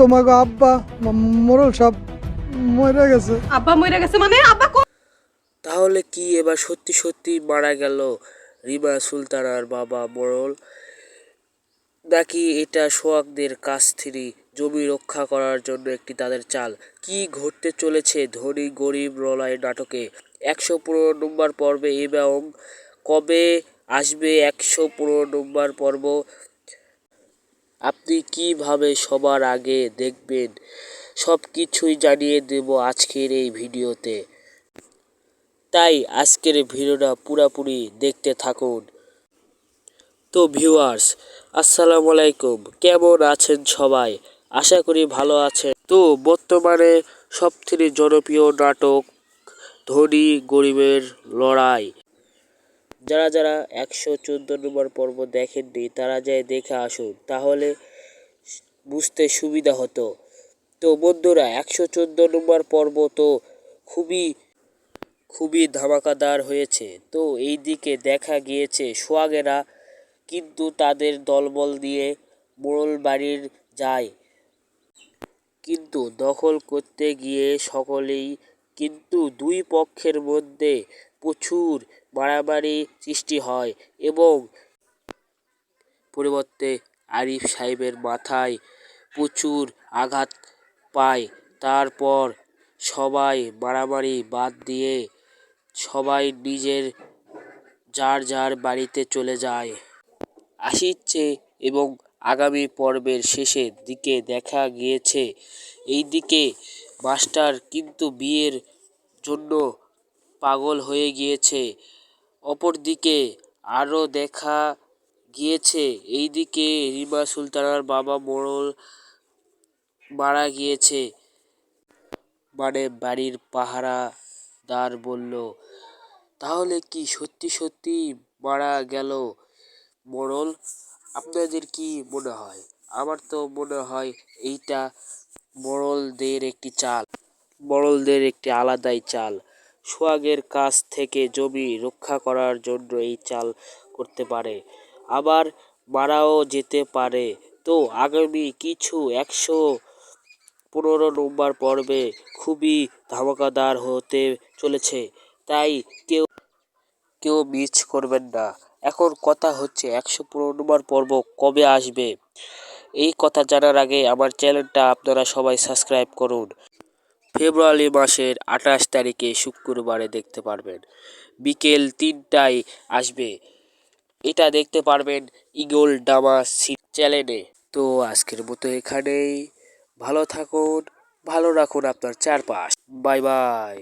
তোমাকে আব্বা মোরল সব মরে গেছে। আব্বা মরে গেছে মানে? আব্বা তাহলে কি এবার সত্যি সত্যি মারা গেল রিমা সুলতানার বাবা মোড়ল নাকি এটা সোহাগদের কাছ থেকে জমি রক্ষা করার জন্য একটি তাদের চাল? কি ঘটতে চলেছে ধনী গরিব রলয় নাটকে? একশো পনেরো নম্বর পর্বে এবং কবে আসবে একশো পনেরো নম্বর পর্ব? আপনি কীভাবে সবার আগে দেখবেন? সব কিছুই জানিয়ে দেব আজকের এই ভিডিওতে। তাই আজকের ভিডিওটা পুরাপুরি দেখতে থাকুন। তো ভিউয়ার্স, আসসালামু আলাইকুম। কেমন আছেন সবাই? আশা করি ভালো আছেন। তো বর্তমানে সবথেকে জনপ্রিয় নাটক ধনী গরিবের লড়াই। যারা যারা একশো চোদ্দ নম্বর পর্ব দেখেননি, তারা যায় দেখে আসুন। তাহলে বুঝতে সুবিধা হতো। তো বন্ধুরা, একশো চোদ্দ নম্বর পর্ব তো খুবই খুবই ধামাকাদার হয়েছে। তো এই দিকে দেখা গিয়েছে সোয়াগেরা কিন্তু তাদের দলবল দিয়ে মোড়ল বাড়ির যায়। কিন্তু দখল করতে গিয়ে সকলেই কিন্তু দুই পক্ষের মধ্যে প্রচুর মারামারি সৃষ্টি হয় এবং পরিবর্তে আরিফ সাহেবের মাথায় প্রচুর আঘাত পায়। তারপর সবাই মারামারি বাদ দিয়ে সবাই নিজের যার যার বাড়িতে চলে যায়। আসিচ্ছে এবং আগামী পর্বের শেষের দিকে দেখা গিয়েছে। এই দিকে মাস্টার কিন্তু বিয়ের জন্য পাগল হয়ে গিয়েছে। অপরদিকে আরও দেখা গিয়েছে। এইদিকে রিমা সুলতানার বাবা মোড়ল মারা গিয়েছে। মানে বাড়ির পাহারাদার বলল, তাহলে কি সত্যি সত্যি মারা গেল মোড়ল? আপনাদের কি মনে হয়? আমার তো মনে হয় এইটা মোড়লদের একটি চাল, মোড়লদের একটি আলাদাই চাল। সোহাগের কাছ থেকে জমি রক্ষা করার জন্য এই চাল করতে পারে। আবার মারাও যেতে পারে। তো আগামী কিছু একশো পনেরো নম্বর পর্বে খুবই ধামাকাদার হতে চলেছে। তাই কেউ কেউ মিস করবেন না। এখন কথা হচ্ছে একশো পনেরো নম্বর পর্ব কবে আসবে? এই কথা জানার আগে আমার চ্যানেলটা আপনারা সবাই সাবস্ক্রাইব করুন। ফেব্রুয়ারি মাসের আঠাশ তারিখে শুক্রবারে দেখতে পারবেন। বিকেল তিনটায় আসবে। এটা দেখতে পারবেন ইগল ডামা সি চ্যানেলে। তো আজকের মতো এখানেই। ভালো থাকুন, ভালো রাখুন আপনার চারপাশ। Bye bye.